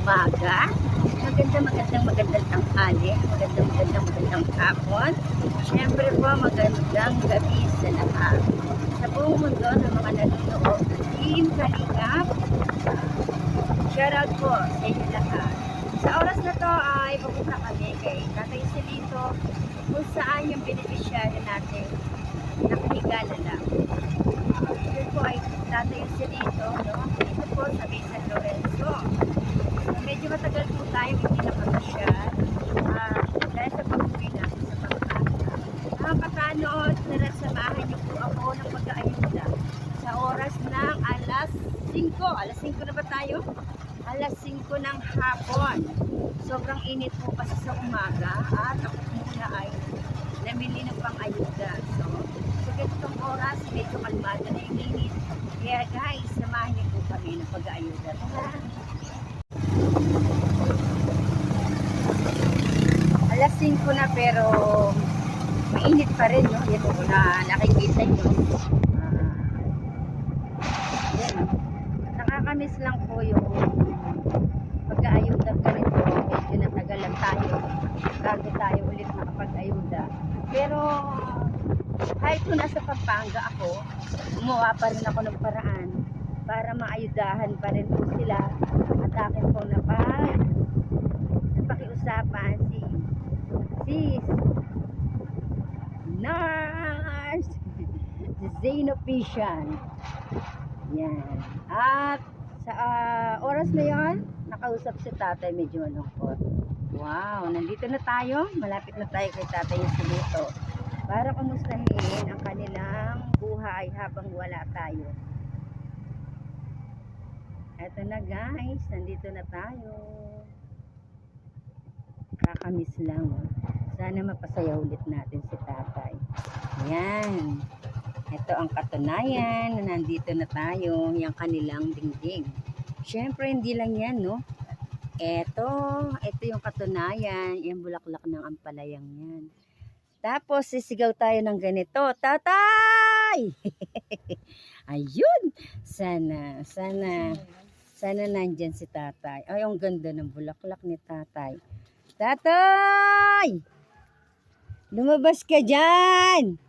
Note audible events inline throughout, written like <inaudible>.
umaga. Magandang magandang magandang tanghali. Magandang magandang magandang hapon. Siyempre po magandang gabi sa lahat. Sa buong mundo ng mga nanonood ng Team Kalingap. Shoutout po sa inyo lahat. Sa oras na to ay pupunta kami kay Tatay Silito kung saan yung beneficiary natin nakahiga na lang. Uh, ito po ay Tatay Silito, no? Ito po sa May San Lorenzo. So, medyo matagal po tayo hindi nakakasyal. Uh, dahil sa pag-uwi natin sa Pampanga. Mga katanood, tara samahan niyo po ako ng pag-aayuda sa oras ng alas 5. Alas 5 na ba tayo? 5 ng hapon. Sobrang init po kasi sa umaga at ako muna ay namili ng pang-ayuda. So, sa ganitong oras, medyo kalmado na yung init. Kaya guys, samahan niyo po kami ng pag-aayuda. Tara! Alas 5 na pero mainit pa rin, no? Yan po na nakikita nyo. Ah, yan. Nakakamiss lang po yung pag-aayuda ka rin po. Medyo natagalan tayo bago tayo ulit makapag-ayuda. Pero kahit kung nasa Pampanga ako, gumawa pa rin ako ng paraan para maayudahan pa rin po sila at akin po na pa napakiusapan si sis Nars si Zane Official yan. At sa ah, oras na yon nakausap si tatay medyo malungkot wow nandito na tayo. Malapit na tayo kay tatay Silito para kumustahin ang kanilang buhay habang wala tayo. Eto na guys. Nandito na tayo. Kakamiss lang. Sana mapasaya ulit natin si tatay. Yan ito ang katunayan na nandito na tayo. Yung kanilang dingding. Syempre hindi lang yan no ito ito yung katunayan yung bulaklak ng ampalayang yan tapos sisigaw tayo ng ganito tatay <laughs> ayun sana sana sana nandyan si tatay ay ang ganda ng bulaklak ni tatay Tatay! Lumabas ka dyan!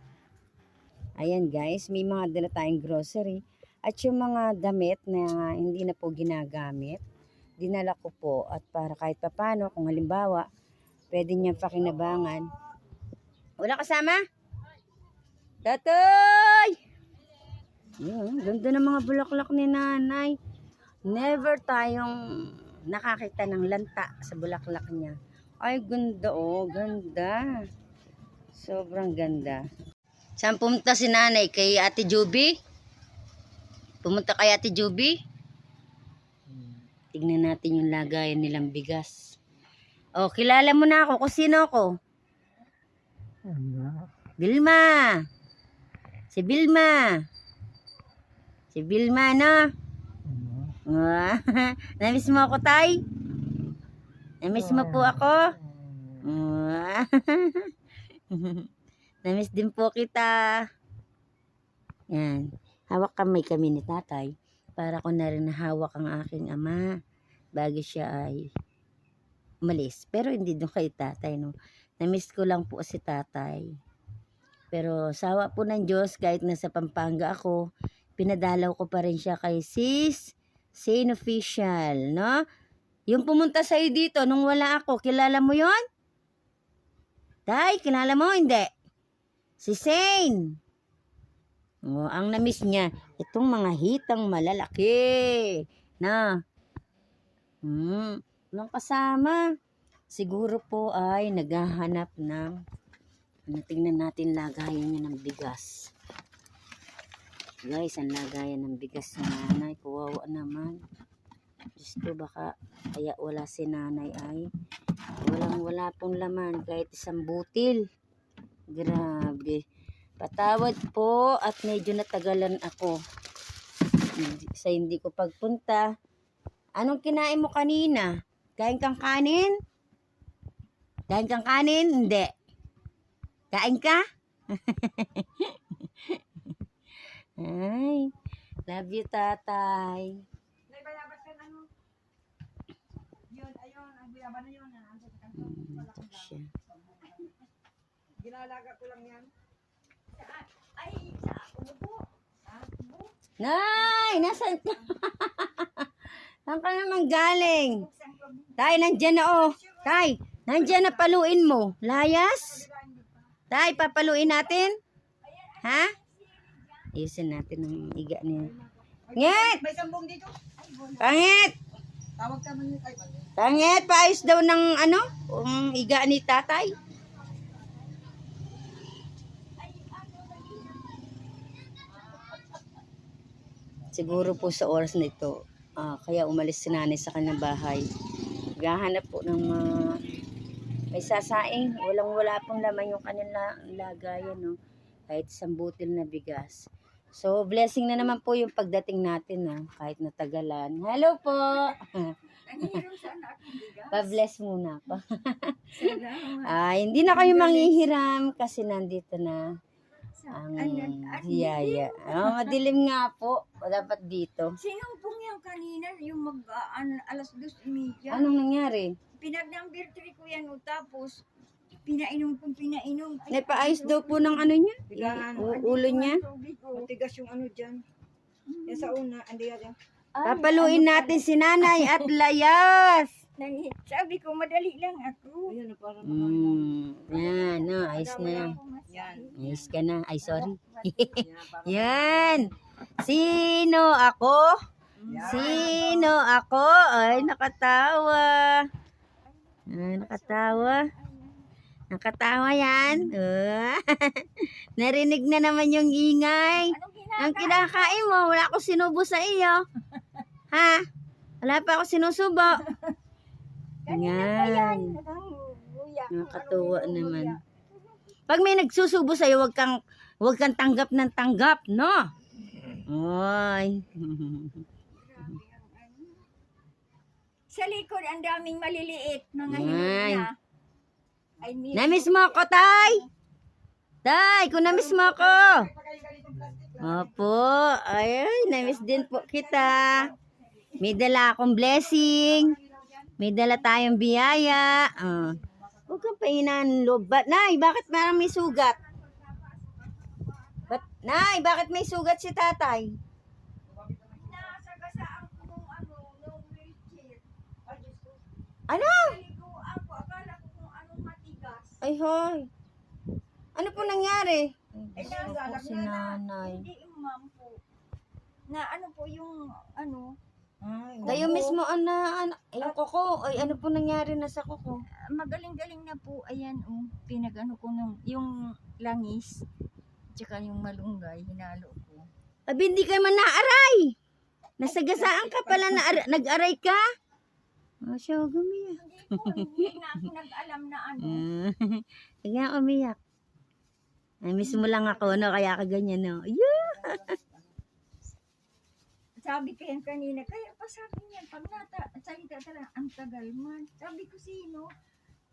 Ayan guys, may mga dala tayong grocery. At yung mga damit na hindi na po ginagamit, dinala ko po. At para kahit papano, kung halimbawa, pwede niyang pakinabangan. Wala kasama? Tatay! Yun, ganda ng mga bulaklak ni nanay. Never tayong nakakita ng lanta sa bulaklak niya. Ay, ganda oh. Ganda. Sobrang ganda. Saan pumunta si nanay? Kay Ate Juby? Pumunta kay Ate Juby? Tignan natin yung lagayan nilang bigas. Oh, kilala mo na ako. Kung sino ako? Vilma. Si Vilma. Si Vilma, no? Ah, <laughs> Namiss mo ako, tay? Namiss mo po ako? Ah. <laughs> Namiss din po kita. Yan. Hawak kamay kami ni tatay para ko na rin hawak ang aking ama bago siya ay umalis. Pero hindi doon kay tatay, no. Namiss ko lang po si tatay. Pero sawa po ng Diyos, kahit nasa Pampanga ako, pinadalaw ko pa rin siya kay sis Sane Official, no? Yung pumunta sa'yo dito nung wala ako, kilala mo yon? Tay, kilala mo? Hindi. Si Sane. Oh, ang namiss niya, itong mga hitang malalaki. Na. Hmm, walang kasama. Siguro po ay naghahanap ng ano, tingnan natin lagayan niya ng bigas. Guys, ang lagayan ng bigas sa nanay. Kawawa naman. Ko, baka kaya wala si nanay ay walang wala pong laman kahit isang butil. Grabe. Patawad po at medyo natagalan ako sa hindi ko pagpunta. Anong kinain mo kanina? Kain kang kanin? Kain kang kanin? Hindi. Kain ka? <laughs> Ay, love you tatay. Mm, ito siya. Ginalaga ko lang yan. Ay, sa ubo. Sa ubo. Nay! Nasaan ka? <laughs> Saan ka naman galing? Tay, nandyan na oh. Tay, nandyan na paluin mo. Layas? Tay, papaluin natin? Ha? Iusin natin ang iga niya. Ngit! May sambong dito. Pangit! Tawag ka man? Pangit, paayos daw ng ano? Um, iga ni tatay. Siguro po sa oras na ito, ah, kaya umalis si nanay sa kanyang bahay. Gahanap po ng mga may sasaing. Walang wala pong laman yung kanila lagayan, no? Kahit isang butil na bigas. So, blessing na naman po yung pagdating natin, no? Kahit natagalan. Hello po! Pa-bless muna ako. <laughs> Ah, hindi na kayo manghihiram kasi nandito na ang Ayan, at hiyaya. Oh, <laughs> madilim nga po. Dapat dito. Sinumpong yan kanina, yung mag, ah, an- alas dos imedya. Anong nangyari? Pinag-number 3 ko yan, o tapos, pinainom kong pinainom. Ay, Napaayos daw po ng ano niya? Bigahan. U- ulo niya? ko. Matigas yung ano dyan. Yan sa una, hindi yan. Papaluin ano natin si nanay at layas. <laughs> Nangi- Sabi ko, madali lang ako. Ayan, para Hmm, yan, no, ayos na yan. Yan. Ayos ka na. Ay, sorry. <laughs> Yan. Sino ako? Sino ako? Ay, nakatawa. Ay, nakatawa. Nakatawa yan. Oh. <laughs> Narinig na naman yung ingay. Anong? Ang kinakain mo, wala akong sinubo sa iyo. <laughs> Ha? Wala pa ako sinusubo. <laughs> Yan. Anong naman. Pag may nagsusubo sa iyo, wag kang wag kang tanggap ng tanggap, no? Oy. <laughs> Sa likod, ang daming maliliit. Mga Ay. hinuya. Ay, miss Namiss ko. mo ako, Tay? Tay, kung namiss mo ako. Opo. Ay, namiss din po kita. May dala akong blessing. May dala tayong biyaya. Oh. Huwag kang pahinaan loob. Ba- Nay, bakit parang may sugat? Bat, Nay, bakit may sugat si tatay? Ano. Ay, hoy. Ano po nangyari? Ay, Ako nasa- si nanay. Hindi yung ma'am po. Na ano po yung ano, Ay, Kayo mismo, ana, ana, yung kuko. Ay, ano po nangyari na sa kuko? magaling-galing na po. Ayan, oh, pinag-ano ko nung, yung langis, tsaka yung malunggay, hinalo ko. Abi, hindi ka man naaray. Nasagasaan ka pala, na nag-aray ka? Oh, siya, gumiyak. Hindi po, hindi na ako nag-alam na ano. <laughs> Sige nga, umiyak. Ay, miss mo lang ako, no? Kaya ka ganyan, no? Yeah. Sabi ko yan kanina, kaya pa sabi niya, pag nata, salita talaga, ang tagal man. Sabi ko sino?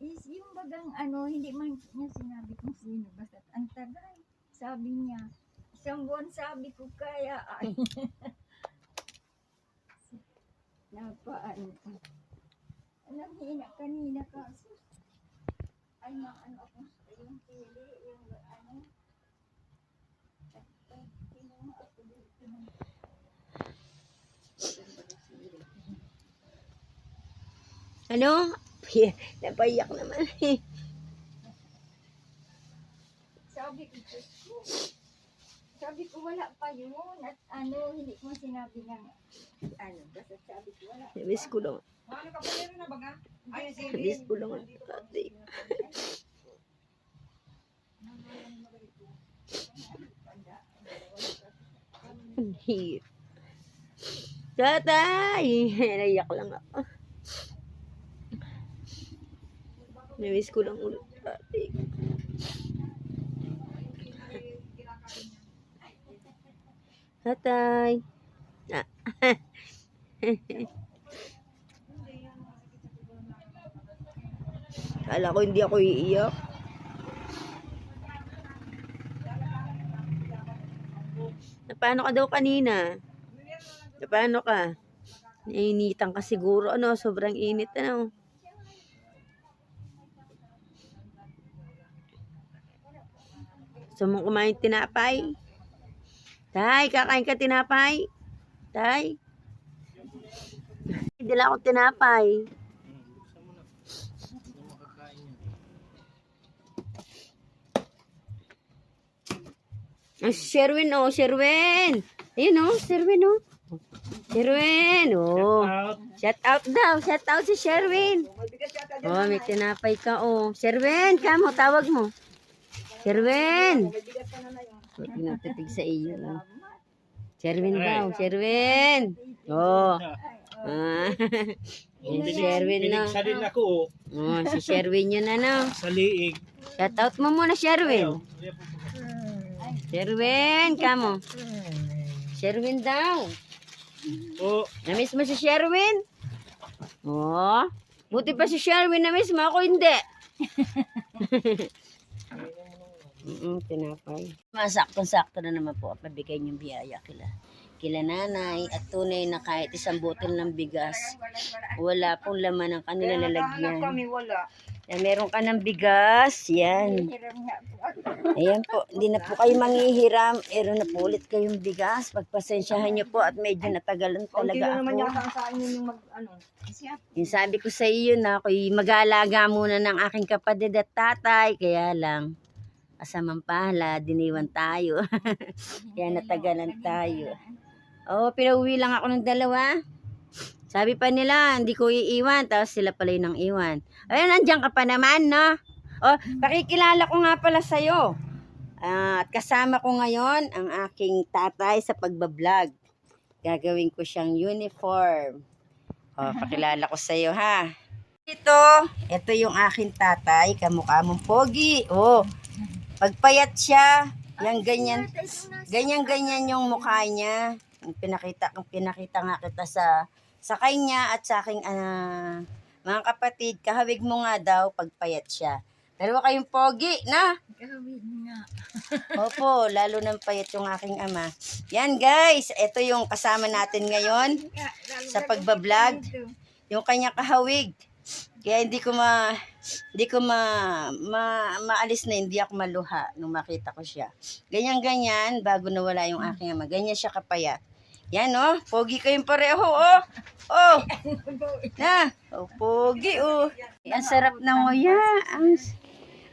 Is yung bagang ano, hindi man niya sinabi kung sino, basta ang tagal. Sabi niya, isang buwan sabi ko kaya, ay. <laughs> Napaano pa. Alam hina kanina ka. Ay, ma, ano ako, yung pili, yung ano. Kinuha ako dito. Ano? Napaiyak naman. Sabi ko, sabi ko wala pa yun at ano, hindi ko sinabi ng ano, basta sabi ko wala. Namiss ko lang. Ano ka pa na baga? Ay, si Namiss ko lang ang tatay. Hirap. Tatay! <laughs> Naiyak lang ako. Namiss ko lang ulit tatay. Tatay! Ah. <laughs> Kala ko hindi ako iiyak. Napano ka daw kanina? Napano ka? Nainitan ka siguro, ano? Sobrang init, ano? Gusto mong kumain tinapay? Tay, kakain ka tinapay? Tay? Hindi lang ako tinapay. Ang Sherwin, oh, Sherwin. Ayun, oh, Sherwin, oh. Sherwin, oh. Shout out daw, shout out si Sherwin. Oh, may tinapay ka, oh. Sherwin, kamo, tawag mo. Sherwin. Tinatitig sa iyo. Oh. Sherwin daw, Sherwin. Oh. Ah. <laughs> Yan si Sherwin na. Sa din ako, oh, si Sherwin yun ano. sa liig. Shout out mo muna, Sherwin. Sherwin, kamo. Sherwin daw. Oh, Namiss mo si Sherwin? Oh, buti pa si Sherwin namiss mo. Ako hindi. <laughs> Mm, tinapay. Masaktong-sakto na naman po at mabigay niyong biyaya kila. Kila nanay at tunay na kahit isang botol ng bigas, wala pong laman ang kanila lalagyan. kami wala. Yan, meron ka ng bigas, yan. Ayan po, hindi na po kayo manghihiram. Meron na po ulit kayong bigas. Pagpasensyahan niyo po at medyo natagalan talaga naman ako. inyo yung mag, ano. Yung sabi ko sa iyo na ako'y mag-aalaga muna ng aking kapatid at tatay. Kaya lang, asamang pala, diniwan tayo. <laughs> Kaya natagalan tayo. Oo, pinauwi lang ako ng dalawa. Sabi pa nila, hindi ko iiwan. Tapos sila pala yung iwan. Ayun, nandiyan ka pa naman, no? Oh, pakikilala ko nga pala sa'yo. Ah, at kasama ko ngayon ang aking tatay sa pagbablog. Gagawin ko siyang uniform. Oh, pakilala ko sa'yo, ha? Ito, ito yung aking tatay, kamukha mong pogi. Oh, pagpayat siya, yung ganyan, ganyan-ganyan yung mukha niya. Pinakita, yung pinakita nga kita sa sa kanya at sa aking ah, mga kapatid, kahawig mo nga daw pagpayat siya. Dalawa kayong pogi, na? Gawin nga. <laughs> Opo, lalo ng payat yung aking ama. Yan guys, ito yung kasama natin ngayon, Sa pagbablog? yung kanya kahawig. Kaya hindi ko ma hindi ko ma, ma maalis na hindi ako maluha nung makita ko siya. Ganyan ganyan bago nawala yung aking ama. Ganyan siya kapayat. Yan oh, pogi kayong pareho oh. Oh. Na, oh, pogi oh. Ang sarap ng nguya. Ang,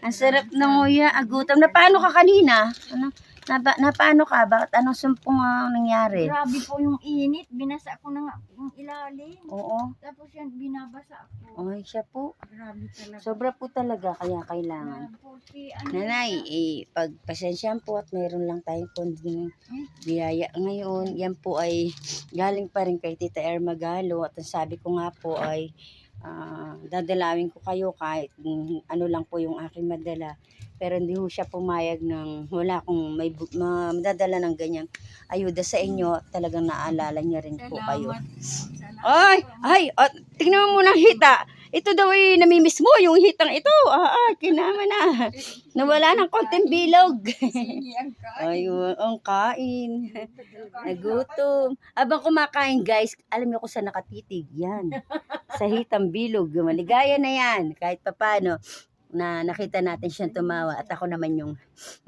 ang sarap ng nguya. Agutom. Na paano ka kanina? Ano? Na, na paano ka? Bakit anong sumpong ang nangyari? Grabe po yung init. Binasa ko na nga yung ilalim. Oo. Tapos yan, binabasa ako. Ay, siya po. Grabe talaga. Sobra po talaga kaya kailangan. Ano, Nanay, eh, pag pasensyahan po at mayroon lang tayong konding biyaya ngayon, yan po ay galing pa rin kay Tita Erma Galo at ang sabi ko nga po ay ah, dadalawin ko kayo kahit ano lang po yung aking madala. Pero hindi ho siya pumayag ng wala akong may madadala ng ganyang ayuda sa inyo. Talagang naalala niya rin po kayo. Salamat Ay, ay, oh, tingnan mo muna hita. Ito daw ay namimiss mo, yung hitang ito. Ah, ah, kinama na. Nawala ng konting bilog. Sige, ang kain. Ay, ang kain. Nagutom. Abang kumakain, guys, alam niyo kung saan nakatitig. Yan. Sa hitang bilog. Maligaya na yan. Kahit papano na nakita natin siyang tumawa at ako naman yung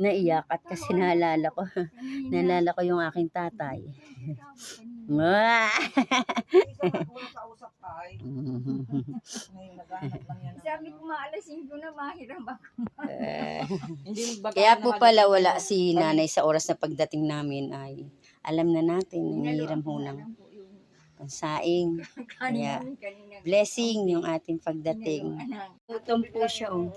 naiyak at kasi naalala ko naalala ko yung aking tatay Mwah! Isa sa usap ay. Sabi ko maalasin ko na mahiram ako. Eh, Hindi Kaya na po pala wala si nanay sa oras na pagdating namin ay alam na natin, nangihiram ho ng Alam po yung pansaing. kanina. Blessing yung ating pagdating. Gutom po siya, oh.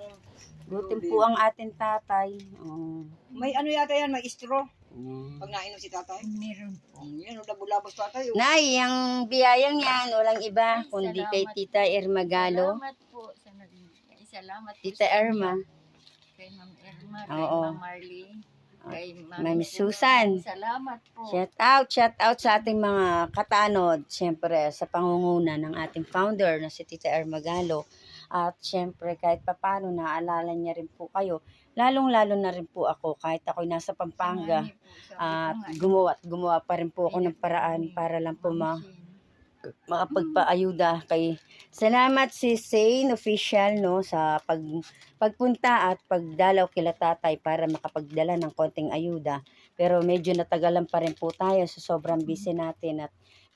Gutom po ang ating tatay. Oh. May ano yata yan, may straw. Yan. Pag nainom si tatay. Meron po. Um, yan, o labos tatay. oh. Nay, ang biyayang yan, walang iba, kundi kay Tita Irma Galo. Salamat po sa nag- Salamat po Tita inyo. Irma. Kay Ma'am Irma, kay Oo. Ma'am Marley. Kay Ma'am Susan. Salamat po. Shout out, shout out sa ating mga katanod, siyempre sa pangunguna ng ating founder na si Tita Ermagalo. At siyempre kahit papano naaalala niya rin po kayo. Lalong-lalo na rin po ako kahit ako'y nasa Pampanga. At nga, gumawa at gumawa pa rin po ako ng paraan para lang po ma, makapagpaayuda kay Salamat si Sane official no sa pag pagpunta at pagdalaw kila tatay para makapagdala ng konting ayuda. Pero medyo natagalan pa rin po tayo sa sobrang busy natin at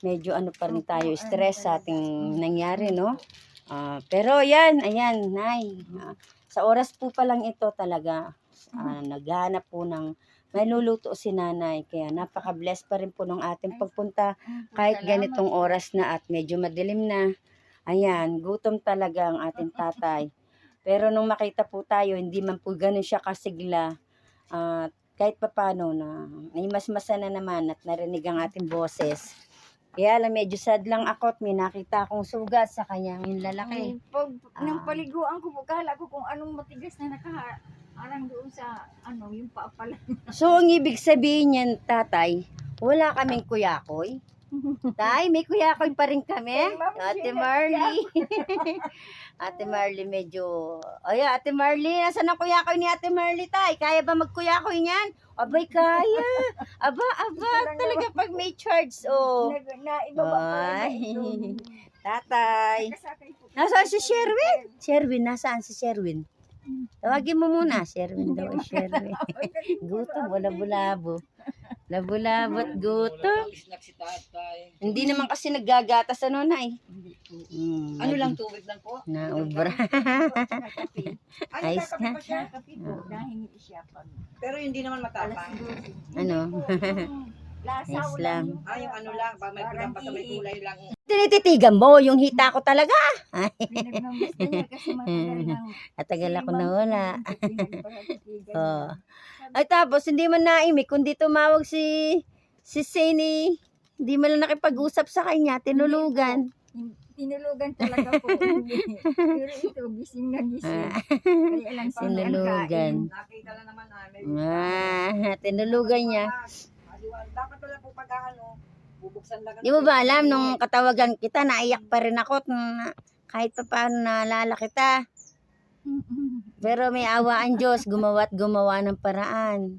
medyo ano pa rin tayo stress sa ating nangyari no. Ah, pero yan, ayan, nay. Ah, sa oras po pa lang ito talaga ah, naghanap po ng may luluto si nanay. Kaya napaka-bless pa rin po ng ating pagpunta kahit ganitong oras na at medyo madilim na. Ayan, gutom talaga ang ating tatay. Pero nung makita po tayo, hindi man po ganun siya kasigla. At kahit papano na may mas na naman at narinig ang ating boses. Kaya lang medyo sad lang ako at may nakita akong sugat sa kanyang yung lalaki. Ay, pag nang Ah. paliguan ko, kala ko kung anong matigas na nakaharang doon sa, ano, yung paapala. So, ang ibig sabihin niyan, tatay, wala kaming kuyakoy. <laughs> Tay, may kuyakoy pa rin kami. Ate Marley. <laughs> Ate Marley medyo... Ay, Ate Marley, nasan ang kuyakoy ni Ate Marley, tay? Kaya ba magkuyakoy niyan? Abay, kaya. Aba, aba, talaga pag may charge, oh. Ko Ay. <laughs> Tatay. Nasaan si Sherwin? Sherwin, nasaan si Sherwin? Tawagin mo muna. Sherwin daw, Sherwin. Gutom o labulabo. Labulabo at gutom. Snack si tatay. Hindi naman kasi naggagatas ano na eh. Mm, Ano lang tubig lang po? Naubra. <laughs> Ay, Ayos na. dahil siya pag Pero hindi naman matapang. 12. Ano? <laughs> Wala lang. yung- Ah, yung ano lang, pag may Parang kulang pa sa may kulay lang. Tinititigan mo yung hita ko talaga. Nang Atagal <laughs> ako na wala. niya. Ay tapos hindi man naimik kundi tumawag si si Sini. Hindi man lang nakipag-usap sa kanya, tinulugan. Tinulugan talaga po. Pero ito, gising na gising. Kaya lang pang Sinulugan. Nakita lang naman ah, may Ah, tinulugan niya. Maliwan. Dapat wala po pag ano, bubuksan lang. Di mo ba alam nung katawagan kita, naiyak pa rin ako na kahit pa paano naalala kita. Pero may awa ang Diyos, gumawa at gumawa ng paraan.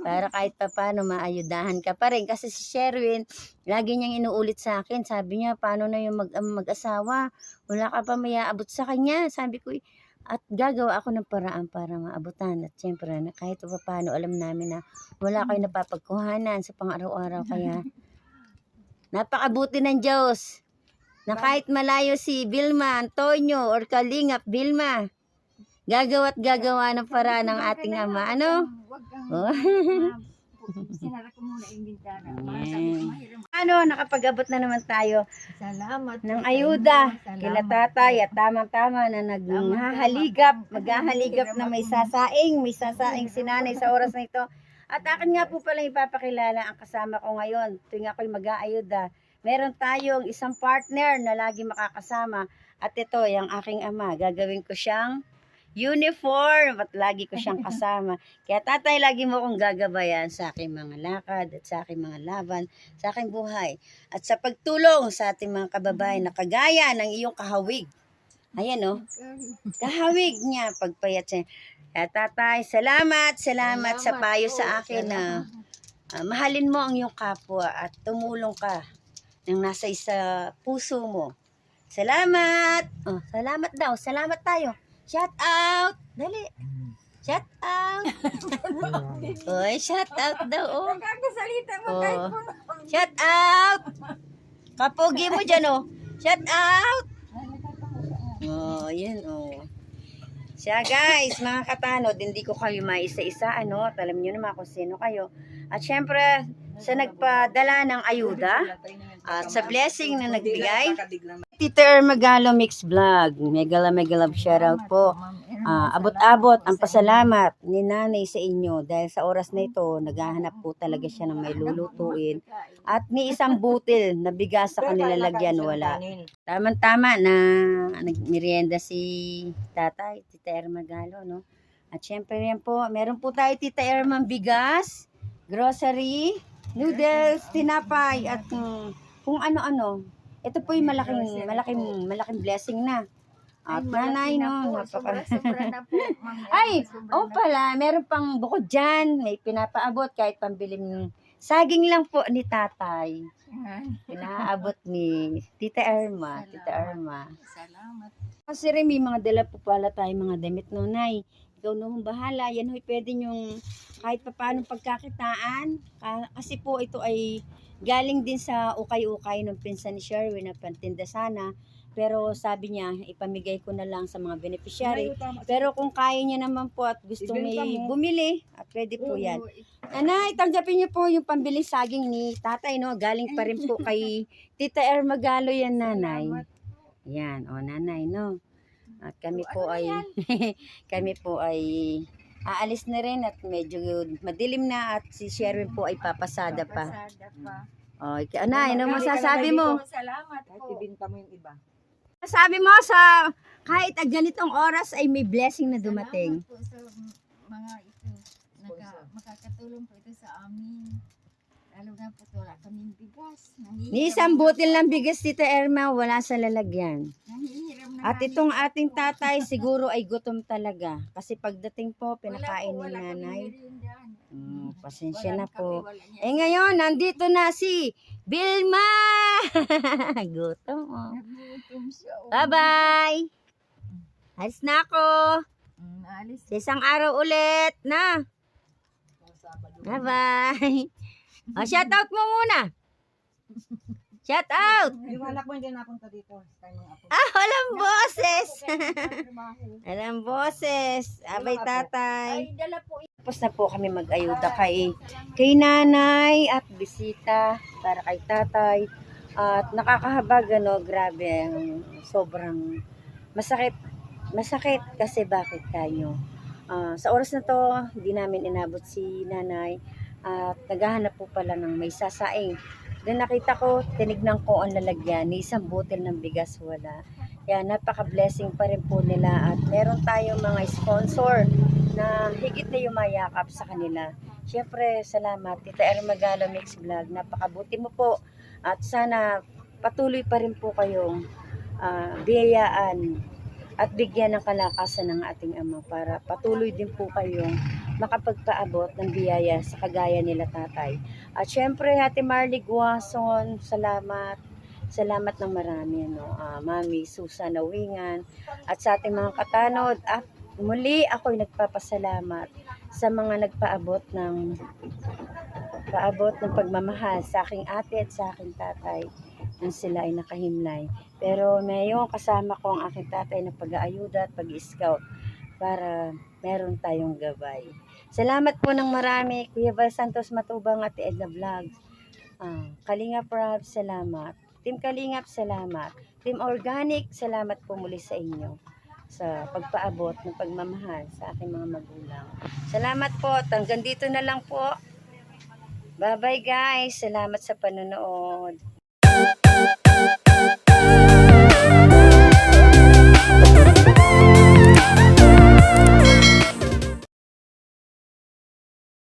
Para kahit pa paano maayudahan ka pa rin. Kasi si Sherwin, lagi niyang inuulit sa akin. Sabi niya, paano na yung mag, mag-asawa? Wala ka pa may aabot sa kanya. Sabi ko, at gagawa ako ng paraan para maabutan. At siyempre, na kahit pa paano, alam namin na wala kayo napapagkuhanan sa pang-araw-araw. Kaya, <laughs> napakabuti ng Diyos. Na kahit malayo si Vilma, Antonio, or Kalingap, Vilma, gagawa't gagawa ng paraan ng ating ama. Ano? Oh. <laughs> sinara <laughs> ko muna yung bintana. Para sabi ko, mahirap. Ano, nakapag-abot na naman tayo Salamat. ng ayuda salamat kila tatay at tamang-tama na naghahaligap, maghahaligap na may sasaing, may sasaing si nanay sa oras na ito. At akin nga po pala ipapakilala ang kasama ko ngayon tuwing ako'y mag-aayuda. Meron tayong isang partner na lagi makakasama at ito, yung aking ama. Gagawin ko siyang uniform at lagi ko siyang kasama. Kaya tatay, lagi mo akong gagabayan sa aking mga lakad at sa aking mga laban, sa aking buhay. At sa pagtulong sa ating mga kababayan na kagaya ng iyong kahawig. Ayan o, kahawig niya pagpayat siya. Kaya tatay, salamat, salamat, sa Salamat payo po, sa akin na ah, mahalin mo ang iyong kapwa at tumulong ka ng nasa isa puso mo. Salamat! Oh, salamat daw, salamat tayo. Shout out! Dali! Shout out! <laughs> Oy, shout out daw. Oh. Nagkakasalita mo Oo. kahit Shout out! Kapogi mo dyan, oh. Shout out! Oh, yun, oh. Siya, guys, mga katanod, hindi ko kayo maisa-isa, ano, at alam niyo naman kung sino kayo. At syempre, sa nagpadala ng ayuda, at sa blessing na nagbigay, Tita Ermagalo Mix Vlog, megala megala shoutout po. Ah, abot-abot ang pasalamat ni nanay sa inyo dahil sa oras na ito, naghahanap po talaga siya ng may lulutuin. At may isang butil na bigas sa kanila lagyan, wala. Tama-tama na nagmerienda si tatay, Tita Erma Galo, no? At syempre yan po, meron po tayo Tita Erma bigas, grocery, noodles, tinapay, at mm, kung ano-ano. Ito po yung malaking, malaking, malaking blessing na. At nanay, no? Napaka... Sobra na po. <laughs> Ay, Sobra Oh pala, meron pang bukod dyan. May pinapaabot kahit pambiling Saging lang po ni tatay. Yan. Inaabot ni Tita Irma. Tita Irma. Salamat. Kasi rin may mga dala po pala tayo mga damit no, Nay. Ikaw na hong bahala. Yan ho'y pwede nyong kahit pa paano pagkakitaan. Ka- Kasi po ito ay galing din sa ukay-ukay ng pinsan ni Sherwin na pantinda sana. Pero sabi niya, ipamigay ko na lang sa mga beneficiary. Pero kung kaya niya naman po at gusto may bumili, at pwede po yan. Nanay, tanggapin niyo po yung pambili saging ni tatay, no? Galing pa rin po kay <laughs> Tita Ermagalo yan, nanay. Yan, o nanay, no? At kami O, po ano ay, <laughs> kami po ay aalis na rin at medyo madilim na at si Sherwin po ay papasada pa. Pasada pa. O, ika- anay, ano masasabi mo? Salamat po. ibinta mo yung iba. Sabi mo sa kahit at ganitong oras ay may blessing na dumating. Salamat po sa mga ito. Naka, makakatulong po ito sa amin. Lalo na po wala kaming bigas. Ni isang butil ng bigas, Tita Erma, wala sa lalagyan. Nangihiram na At namin. itong ating tatay <laughs> siguro ay gutom talaga. Kasi pagdating po, Wala pinakain ni wala nanay. meriendahan. Mm, pasensya Wala na po. wala. Eh ngayon, nandito na si Vilma! <laughs> gutom oh. Oh. Bye-bye! Alis na ako. Mm, alis. Sa isang araw ulit na. Bye-bye! O, shout out mo muna. Shout out! Yung anak mo hindi napunta dito. Ah, walang boses. Walang boses. Abay, tatay. Tapos na po kami mag-ayuda kay, kay nanay at bisita para kay tatay. At nakakahabag, ano, grabe, ang sobrang masakit. Masakit kasi bakit tayo? Ah, sa oras na to, hindi namin inabot si nanay at naghahanap po pala ng may sasaing. Then nakita ko, tinignan ko ang lalagyan, ni isang butil ng bigas wala. Kaya napaka-blessing pa rin po nila at meron tayong mga sponsor na higit na yumayakap sa kanila. Siyempre, salamat. Tita Ermagalo Mix Vlog, napakabuti mo po. At sana patuloy pa rin po kayong ah, biyayaan at bigyan ng kalakasan ng ating Ama para patuloy din po kayong makapagpaabot ng biyaya sa kagaya nila tatay. At syempre, Ate Marley Guason, salamat. Salamat ng marami, ano, ah, Mami Susan Nawingan, at sa ating mga katanod. At muli ako'y nagpapasalamat sa mga nagpaabot ng paabot ng pagmamahal sa aking ate at sa aking tatay nang sila ay nakahimlay. Pero ngayon kasama ko ang aking tatay na pag-aayuda at pag-scout para meron tayong gabay. Salamat po ng marami, Kuya Val Santos Matubang at Edna Vlogs. Ah, Kalingap Rob, salamat. Team Kalingap, salamat. Team Organic, salamat po muli sa inyo sa pagpaabot ng pagmamahal sa aking mga magulang. Salamat po. at Hanggang dito na lang po. Bye-bye guys. Salamat sa panonood.